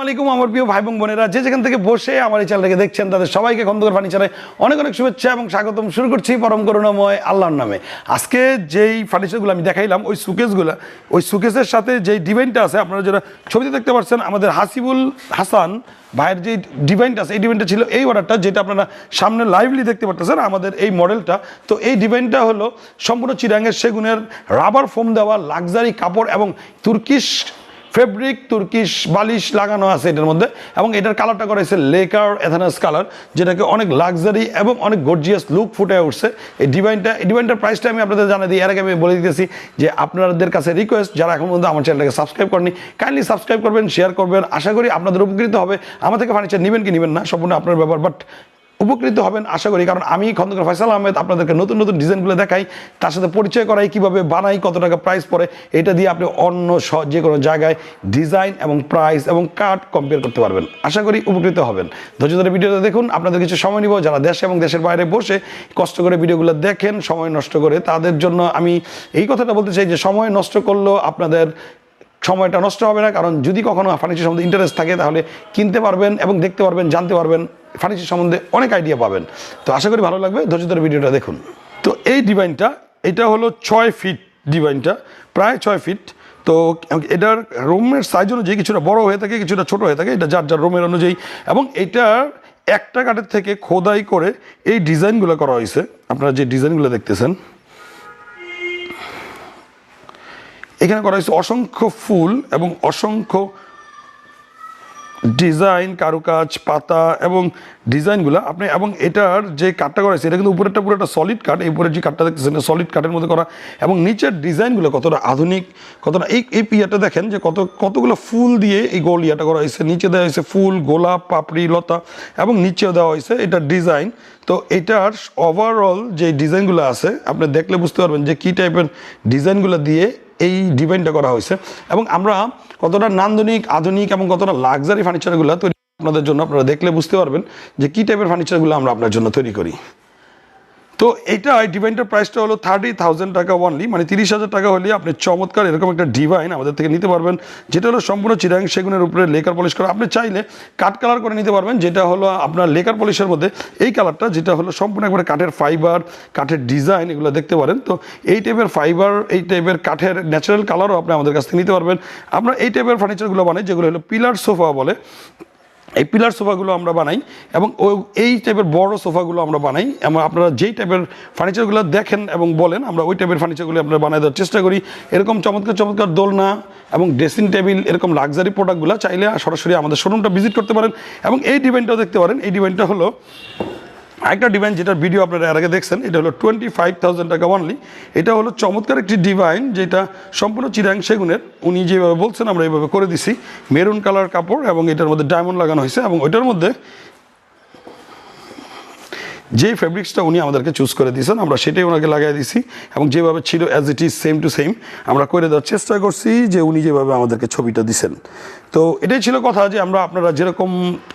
আলাইকুম, আমার প্রিয় ভাই বোন বোনেরা। যে যেখান থেকে বসে আমার এই চ্যানেলটাকে দেখছেন, তাদের সবাইকে খন্দকার ফার্নিচারে অনেক অনেক শুভেচ্ছা এবং স্বাগতম। শুরু করছি পরম করুণাময় আল্লাহর নামে। আজকে যেই ফার্নিচারগুলো আমি দেখাইলাম, ওই সুকেসগুলো ওই সুকেসের সাথে যেই ডিভাইনটা আছে, আপনারা যারা ছবিতে দেখতে পাচ্ছেন, আমাদের হাসিবুল হাসান ভাইয়ের যে ডিভাইনটা আছে, এই ডিভাইনটা ছিল এই অর্ডারটা যেটা আপনারা সামনে লাইভলি দেখতে পাচ্ছেন আমাদের এই মডেলটা তো এই ডিভাইনটা হলো সম্পূর্ণ চিরাঙ্গের সেগুনের রাবার ফোম দেওয়া লাক্সারি কাপড় এবং তুর্কিশ ফেব্রিক, তুর্কিশ, বালিশ লাগানো আছে এটার মধ্যে, এবং এটার কালারটা করা হয়েছে লেকার এথানাস কালার যেটাকে অনেক লাক্সারি এবং অনেক গর্জিয়াস লুক ফুটে উঠছে। এই ডিভাইনটা এই ডিভাইনটার প্রাইসটা আমি আপনাদের জানাই দিই। এর আগে আমি বলে দিতেছি যে আপনাদের কাছে রিকোয়েস্ট যারা এখন পর্যন্ত আমার চ্যানেলটাকে সাবস্ক্রাইব করেনি কাইন্ডলি সাবস্ক্রাইব করবেন শেয়ার করবেন। আশা করি আপনাদের উপকৃত হবে। আমার থেকে ফার্নিচার নেবেন কি নেবেন না, সম্পূর্ণ আপনার ব্যাপার বাট উপকৃত হবেন, আশা করি। কারণ আমি খন্দকার ফয়সাল আহমেদ আপনাদেরকে নতুন নতুন ডিজাইনগুলো দেখাই, তার সাথে পরিচয় করাই, কীভাবে বানাই, কত টাকা প্রাইস পড়ে, এটা দিয়ে আপনি অন্য যে কোনো জায়গায় ডিজাইন এবং প্রাইস এবং কাট কম্পেয়ার করতে পারবেন। আশা করি উপকৃত হবেন। ধৈর্য ধরে ভিডিওটা দেখুন, আপনাদের কিছু সময় নিব। যারা দেশে এবং দেশের বাইরে বসে কষ্ট করে ভিডিওগুলো দেখেন, সময় নষ্ট করে, তাদের জন্য আমি এই কথাটা বলতে চাই যে, সময় নষ্ট করলেও আপনাদের সময়টা নষ্ট হবে না, কারণ যদি কখনো ফার্নিচার সম্বন্ধে ইন্টারেস্ট থাকে, তাহলে কিনতে পারবেন এবং দেখতে পারবেন, জানতে পারবেন, ফার্নিচার সম্বন্ধে অনেক আইডিয়া পাবেন। তো আশা করি ভালো লাগবে, ধৈর্য ধরে ভিডিওটা দেখুন। তো এই ডিভাইনটা এটা হলো ছয় ফিট ডিভাইনটা প্রায় ছয় ফিট তো এটার রুমের সাইজ অনুযায়ী কিছুটা বড় হয়ে থাকে, কিছুটা ছোট হয়ে থাকে, এটা যার যার রুমের অনুযায়ী। এবং এটার একটা কাঠের থেকে খোদাই করে এই ডিজাইনগুলো করা হয়েছে। আপনারা যে ডিজাইনগুলো দেখতেছেন এখানে করা হয়েছে অসংখ্য ফুল এবং অসংখ্য ডিজাইন, কারুকাজ, পাতা এবং ডিজাইনগুলো আপনি এবং এটার যে কাঠটা করা হয়েছে, এটা কিন্তু উপরেরটা পুরো একটা সলিড কাঠ, এই উপরের যে কাঠটা দেখতেছেন সলিড কাঠের মধ্যে করা এবং নিচের ডিজাইনগুলো কতটা আধুনিক, কতটা, এই এই পিয়াটা দেখেন যে কত, কতগুলো ফুল দিয়ে এই গোল ইয়াটা করা হয়েছে। নিচে দেওয়া হয়েছে ফুল, গোলাপ, পাপড়ি, লতা এবং নিচেও দেওয়া হয়েছে এটার ডিজাইন। তো এটার ওভারঅল যে ডিজাইনগুলো আছে, আপনি দেখলে বুঝতে পারবেন যে কী টাইপের ডিজাইনগুলো দিয়ে এই ডিজাইনটা করা হয়েছে। এবং আমরা কতটা নান্দনিক, আধুনিক এবং কতটা লাক্সারি ফার্নিচারগুলো তৈরি আপনাদের জন্য আপনারা দেখলে বুঝতে পারবেন যে কী টাইপের ফার্নিচারগুলো আমরা আপনার জন্য তৈরি করি। তো এটা ডিভাইনটার প্রাইসটা হলো থার্টি থাউজেন্ড টাকা ওয়ানলি মানে তিরিশ হাজার টাকা হলে আপনি চমৎকার এরকম একটা ডিভাইন আমাদের থেকে নিতে পারবেন, যেটা হলো সম্পূর্ণ চিরাং সেগুনের উপরে লেকার পলিশ করা। আপনি চাইলে কাঠ কালার করে নিতে পারবেন, যেটা হলো আপনার লেকার পলিশের মধ্যে এই কালারটা যেটা হলো সম্পূর্ণ একবারে কাঠের ফাইবার কাঠের ডিজাইন এগুলো দেখতে পারেন। তো এই টাইপের ফাইবার এই টাইপের কাঠের ন্যাচারাল কালারও আপনি আমাদের কাছ থেকে নিতে পারবেন। আমরা এই টাইপের ফার্নিচারগুলো বানাই, যেগুলো হলো পিলার সোফা বলে এই পিলার সোফাগুলো আমরা বানাই এবং এই টাইপের বড় সোফাগুলো আমরা বানাই। এবং আপনারা যেই টাইপের ফার্নিচারগুলো দেখেন এবং বলেন, আমরা ওই টাইপের ফার্নিচারগুলো আমরা বানাই দেওয়ার চেষ্টা করি। এরকম চমৎকার চমৎকার দোলনা এবং ড্রেসিং টেবিল এরকম লাক্সারি প্রোডাক্টগুলো চাইলে সরাসরি আমাদের শোরুমটা ভিজিট করতে পারেন। এবং এই ডিভাইনটাও দেখতে পারেন। এই ডিভাইনটা হলো আরেকটা ডিভাইন যেটা ভিডিও আপনারা এর আগে দেখছেন, এটা হলো টোয়েন্টি ফাইভ থাউজেন্ড টাকা অনলি এটা হলো চমৎকার একটি ডিভাইন যেটা সম্পূর্ণ চিরাং সেগুনের। উনি যেভাবে বলছেন, আমরা এইভাবে করে দিছি। মেরুন কালার কাপড় এবং এটার মধ্যে ডায়মন্ড লাগানো হয়েছে এবং ওইটার মধ্যে যে ফেব্রিক্সটা উনি আমাদেরকে চুজ করে দিয়েছেন, আমরা সেটাই ওনাকে লাগাই দিছি এবং যেভাবে ছিল as it is same to same আমরা করে দেওয়ার চেষ্টা করছি যে উনি যেভাবে আমাদেরকে ছবিটা দিছেন। তো এটাই ছিল কথা যে আমরা আপনারা যেরকম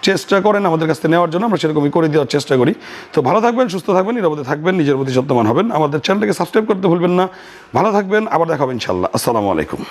চেষ্টা করেন আমাদের কাছ থেকে নেওয়ার জন্য, আমরা সেরকমই করে দেওয়ার চেষ্টা করি। তো ভালো থাকবেন, সুস্থ থাকবেন, নিরাপদে থাকবেন, নিজের প্রতি যত্নবান হবেন। আমাদের চ্যানেলটাকে সাবস্ক্রাইব করতে ভুলবেন না। ভালো থাকবেন, আবার দেখাবেন ইনশাল্লাহ আসসালামু আলাইকুম।